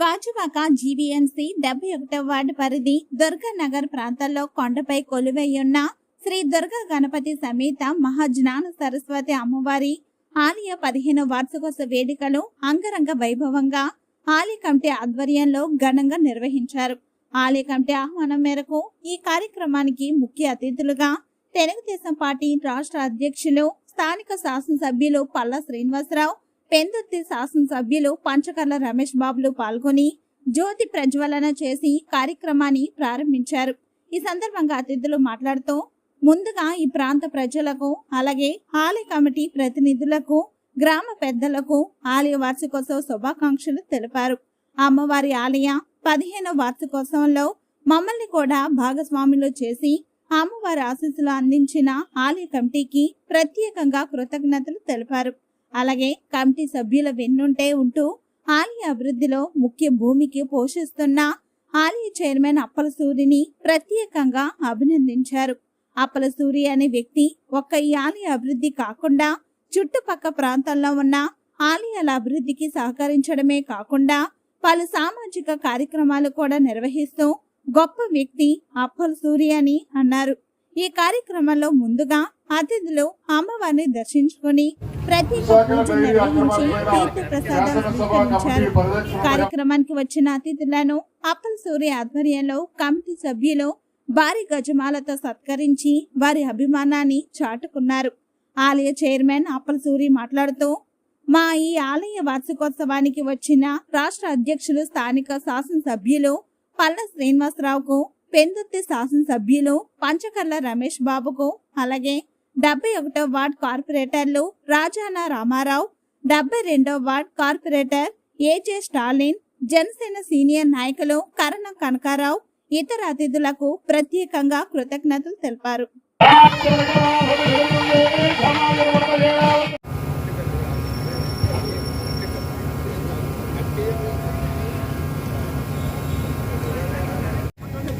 Gajuwaka GVMC డెబ్బై ఒకటవ ward పరిధి దుర్గా నగర్ ప్రాంతాల్లో కొండపై కొలువైయున్న శ్రీ దుర్గా గణపతి సమేత మహాజ్ఞాన సరస్వతి అమ్మవారి ఆలయ పదిహేను వార్షికోత్సవ వేడుకలు అంగరంగ వైభవంగా ఆలయ కమిటీ ఆధ్వర్యంలో ఘనంగా నిర్వహించారు. ఆలయ కమిటీ ఆహ్వానం మేరకు ఈ కార్యక్రమానికి ముఖ్య అతిథులుగా తెలుగుదేశం పార్టీ రాష్ట్ర అధ్యక్షులు స్థానిక శాసనసభ్యులు పల్లా శ్రీనివాసరావు పెందుర్తి శాసనసభ్యులు పంచకర్ల రమేష్ బాబులు పాల్గొని జ్యోతి ప్రజ్వలన చేసి కార్యక్రమాన్ని ప్రారంభించారు. ఈ సందర్భంగా అతిథులు మాట్లాడుతూ ముందుగా ఈ ప్రాంత ప్రజలకు అలాగే ఆలయ కమిటీ ప్రతినిధులకు గ్రామ పెద్దలకు ఆలయ వార్షికోత్సవ శుభాకాంక్షలు తెలిపారు. అమ్మవారి ఆలయ పదిహేను వార్షికోత్సవంలో మమ్మల్ని కూడా భాగస్వాములు చేసి అమ్మవారి ఆశీస్సులు అందించిన ఆలయ కమిటీకి ప్రత్యేకంగా కృతజ్ఞతలు తెలిపారు. అలాగే కమిటీ సభ్యుల వెన్నుంటే ఉంటూ ఆలయ అభివృద్ధిలో ముఖ్య భూమికి పోషిస్తున్న ఆలయ చైర్మన్ అప్పల సూరిని ప్రత్యేకంగా అభినందించారు. అప్పల సూరి అనే వ్యక్తి ఒక్క ఈ ఆలయ అభివృద్ధి కాకుండా చుట్టుపక్క ప్రాంతాల్లో ఉన్న ఆలయాల అభివృద్ధికి సహకరించడమే కాకుండా పలు సామాజిక కార్యక్రమాలు కూడా నిర్వహిస్తూ గొప్ప వ్యక్తి అప్పల సూరి అని అన్నారు. ఈ కార్యక్రమంలో ముందుగా అతిథులు అమ్మవారిని దర్శించుకొని ప్రత్యేక నిర్వహించి స్వీకరించారు. కార్యక్రమానికి వచ్చిన అతిథులను అప్పల సూరి ఆధ్వర్యంలో కమిటీ సభ్యులు భారీ గజమాలతో సత్కరించి వారి అభిమానాన్ని చాటుకున్నారు. ఆలయ చైర్మన్ అప్పల సూరి మాట్లాడుతూ మా ఈ ఆలయ వార్షికోత్సవానికి వచ్చిన రాష్ట్ర అధ్యక్షులు స్థానిక శాసనసభ్యులు పల్ల శ్రీనివాసరావుకు పెందుర్తి శాసనసభ్యులు పంచకర్ల రమేష్ బాబుకు అలాగే డెబ్బై ఒకటో వార్డ్ కార్పొరేటర్లు రాజానా రామారావు డెబ్బై రెండో ward corporator A J Stalin Janasena senior నాయకులు కరణ కనకారావు ఇతర అతిథులకు ప్రత్యేకంగా కృతజ్ఞతలు తెలిపారు.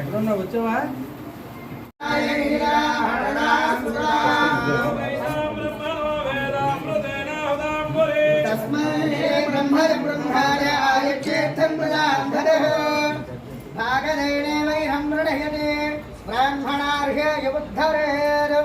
ఎక్కడున్నా వచ్చావా तस्मै ब्रह्मब्रह्माय क्षेत्रं प्रदान्धरः भागदैणे वैरं मृणयते ब्राह्मणार्घ्य बुद्धरेर्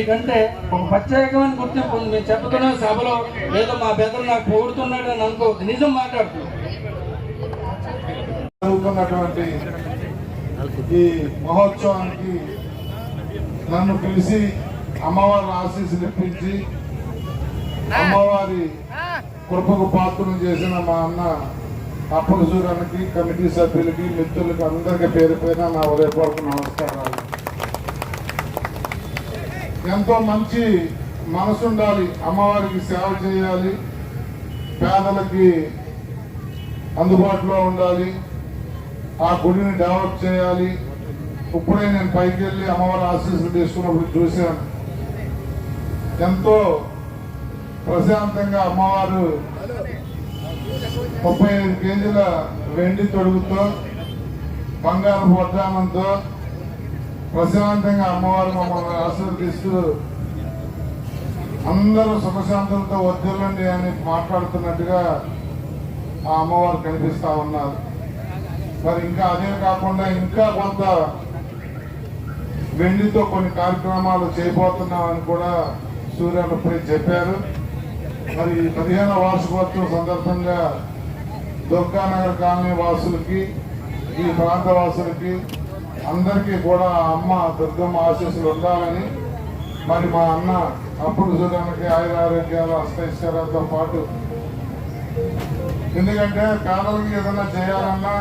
మీకంటే ఒక ప్రత్యేకమైన గుర్తింపు ఉంది. మేము చెప్పుతున్న సభలో లేదా మా పెద్దలు నాకు పొగుడుతున్నాడు అని అనుకో నిజం మాట్లాడుతూ. ఈ మహోత్సవానికి నన్ను పిలిచి అమ్మవారి ఆశీస్సులు ఇప్పించి అమ్మవారి కృపకు పాత్రను చేసిన మా అన్న అప్పలసూరానికి కమిటీ సభ్యులకి మిత్రులకి అందరికీ పేరు పైన నా ఉదయపూర్వక నమస్కారాలు. ఎంతో మంచి మనసు ఉండాలి. అమ్మవారికి సేవ చేయాలి. పేదలకి అందుబాటులో ఉండాలి. ఆ గుడిని డెవలప్ చేయాలి. ఇప్పుడే నేను పైకి వెళ్ళి అమ్మవారి ఆశీస్సులు తీసుకున్నప్పుడు చూశాను. ఎంతో ప్రశాంతంగా అమ్మవారు ముప్పై ఐదు కేజీల వెండి తొడుగుతో బంగారు వడ్డానంతో ప్రశాంతంగా అమ్మవారు మమ్మల్ని ఆశీర్వదిస్తూ అందరూ సుఖశాంతులతో వర్ధిల్లండి అని మాట్లాడుతున్నట్టుగా ఆ అమ్మవారు కనిపిస్తా ఉన్నారు. మరి ఇంకా అదే కాకుండా ఇంకా కొంత వెండితో కొన్ని కార్యక్రమాలు చేయబోతున్నామని కూడా సూర్యనప్పుడే చెప్పారు. మరి ఈ పదిహేను వార్షికోత్సవం సందర్భంగా దుర్గానగర్ కాలనీ వాసులకి ఈ ప్రాంత వాసులకి అందరికీ కూడా అమ్మ దుర్గమ్మ ఆశీస్సులు ఉండాలని మరి మా అన్న అప్పుడు చూడడానికి ఆయుర ఆరోగ్యాలు అష్టైశ్వర్యాలతో పాటు. ఎందుకంటే పేదలకి ఏదైనా చేయాలన్నా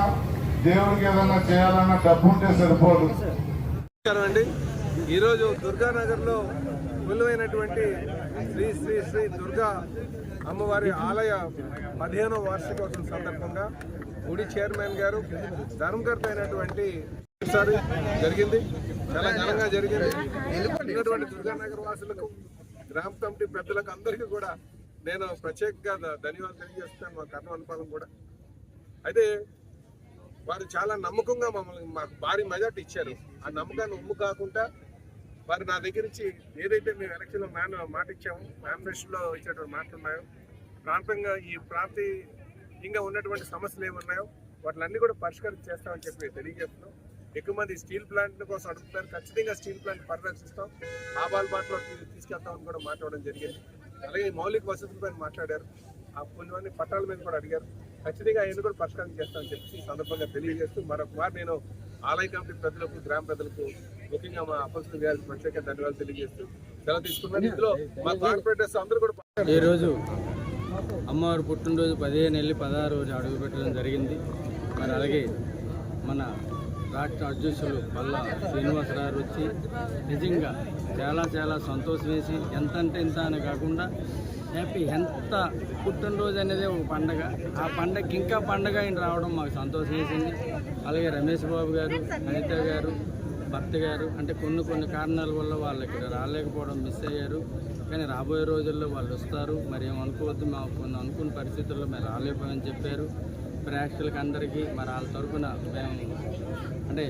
దేవుడికి ఏదైనా చేయాలన్నా డబ్బు ఉంటే సరిపోదు అండి. ఈరోజు దుర్గానగర్లో విలువైనటువంటి శ్రీ శ్రీ శ్రీ దుర్గా అమ్మవారి ఆలయ పదిహేనో వార్షికోత్సవం సందర్భంగా గుడి చైర్మన్ గారు ధర్మకర్త అయినటువంటి ఒకసారి జరిగింది. చాలా ఘనంగా జరిగింది. ఉన్నటువంటి దుర్గానగర్ వాసులకు గ్రామ కమిటీ పెద్దలకు అందరికీ కూడా నేను ప్రత్యేకంగా ధన్యవాదాలు తెలియజేస్తాను మా కర్ణవల్పాలం కూడా. అయితే వారు చాలా నమ్మకంగా మమ్మల్ని మాకు భారీ మెజార్టీ ఇచ్చారు. ఆ నమ్మకాన్ని ఉమ్ము కాకుండా వారు నా దగ్గర నుంచి ఏదైతే మేము ఎలక్షన్లో మ్యాన్ మాట ఇచ్చాము మేనిఫెస్టోలో ఇచ్చేటువంటి మాటలు ఉన్నాయో ప్రాంతంగా ఈ ప్రాంతీయంగా ఉన్నటువంటి సమస్యలు ఏమున్నాయో వాటిలన్నీ కూడా పరిష్కారం చేస్తామని చెప్పి తెలియజేస్తున్నాం. ఎక్కువ మంది స్టీల్ ప్లాంట్ కోసం అడుగుతారు ఖచ్చితంగా స్టీల్ ప్లాంట్ పరిరక్షిస్తాం. ఆబాల్ బాటలో తీసుకెళ్తామని కూడా మాట్లాడడం జరిగింది. అలాగే మౌలిక వసతులపై మాట్లాడారు. ఆ కొన్ని పట్టాల మీద కూడా అడిగారు. ఖచ్చితంగా ఆయన కూడా పరిష్కారం చేస్తామని చెప్పి ఈ సందర్భంగా తెలియజేస్తూ మరొక నేను ఆలయ కమిటీ ప్రజలకు గ్రామ ప్రజలకు ముఖ్యంగా మా అప్పల్సిన గారికి ప్రత్యేక ధన్యవాదాలు తెలియజేస్తూ సెలవు తీసుకున్నాను. ఇందులో మా కార్పొరేటర్స్ అందరూ కూడా ఈరోజు అమ్మవారి పుట్టినరోజు పదిహేను వెళ్ళి పదహారు రోజు అడుగు పెట్టడం జరిగింది. మరి అలాగే మన రాష్ట్ర అధ్యక్షులు పల్లా శ్రీనివాసరావు వచ్చి నిజంగా చాలా చాలా సంతోషం వేసి ఎంత అంటే ఇంత అని కాకుండా హ్యాపీ. ఎంత పుట్టినరోజు అనేది ఒక పండగ. ఆ పండగకి ఇంకా పండగ ఆయన రావడం మాకు సంతోషం వేసింది అలాగే రమేష్ బాబు గారు అనిత గారు భర్త గారు అంటే కొన్ని కొన్ని కారణాల వల్ల వాళ్ళు ఇక్కడ రాలేకపోవడం మిస్ అయ్యారు. కానీ రాబోయే రోజుల్లో వాళ్ళు వస్తారు. మరి ఏమనుకోవద్దు మాకు కొన్ని అనుకున్న పరిస్థితుల్లో మేము రాలేకపోయామని చెప్పారు. ప్రేక్షకులకి అందరికీ మరి వాళ్ళ తరఫున మేము అంటే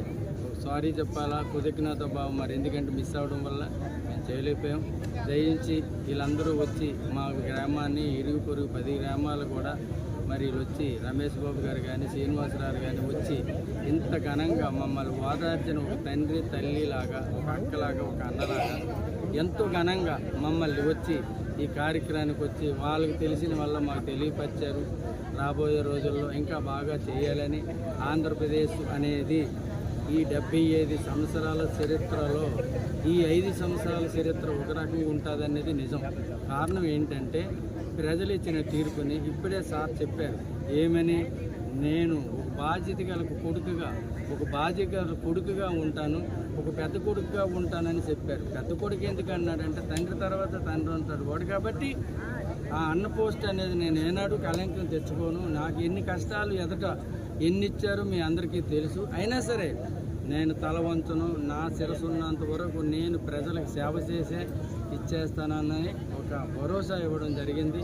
సారీ చెప్పాలా కుదికినతో బాబు మరి ఎందుకంటే మిస్ అవ్వడం వల్ల మేము చేయలేకపోయాం. దయించి వీళ్ళందరూ వచ్చి మా గ్రామాన్ని ఇరుగు పొరుగు పది గ్రామాలు కూడా మరి వచ్చి రమేష్ బాబు గారు కానీ శ్రీనివాసరావు కానీ వచ్చి ఇంత ఘనంగా మమ్మల్ని ఓదార్చిన ఒక తండ్రి తల్లిలాగా ఒక అక్కలాగా ఒక అన్నలాగా ఎంతో ఘనంగా మమ్మల్ని వచ్చి ఈ కార్యక్రమానికి వచ్చి వాళ్ళకి తెలిసిన వల్ల మాకు తెలియపరిచారు. రాబోయే రోజుల్లో ఇంకా బాగా చేయాలని ఆంధ్రప్రదేశ్ అనేది ఈ డెబ్బై ఐదు సంవత్సరాల చరిత్రలో ఈ ఐదు సంవత్సరాల చరిత్ర ఒక రకంగా ఉంటుంది అనేది నిజం. కారణం ఏంటంటే ప్రజలు ఇచ్చిన తీర్పుని ఇప్పుడే సార్ చెప్పారు. ఏమని? నేను ఒక బాధ్యత గల కొడుకుగా ఒక బాధ్యత గల కొడుకుగా ఉంటాను ఒక పెద్ద కొడుకుగా ఉంటానని చెప్పారు. పెద్ద కొడుకు ఎందుకు అన్నాడంటే తండ్రి తర్వాత తండ్రి ఉంటాడు వాడు కాబట్టి ఆ అన్న పోస్ట్ అనేది నేను ఏనాడు కళంకం తెచ్చుకోను. నాకు ఎన్ని కష్టాలు ఎదట ఎన్ని ఇచ్చారో మీ అందరికీ తెలుసు. అయినా సరే నేను తల వంచును నా శిరసు ఉన్నంత వరకు నేను ప్రజలకు సేవ చేసే ఇచ్చేస్తానని ఒక భరోసా ఇవ్వడం జరిగింది.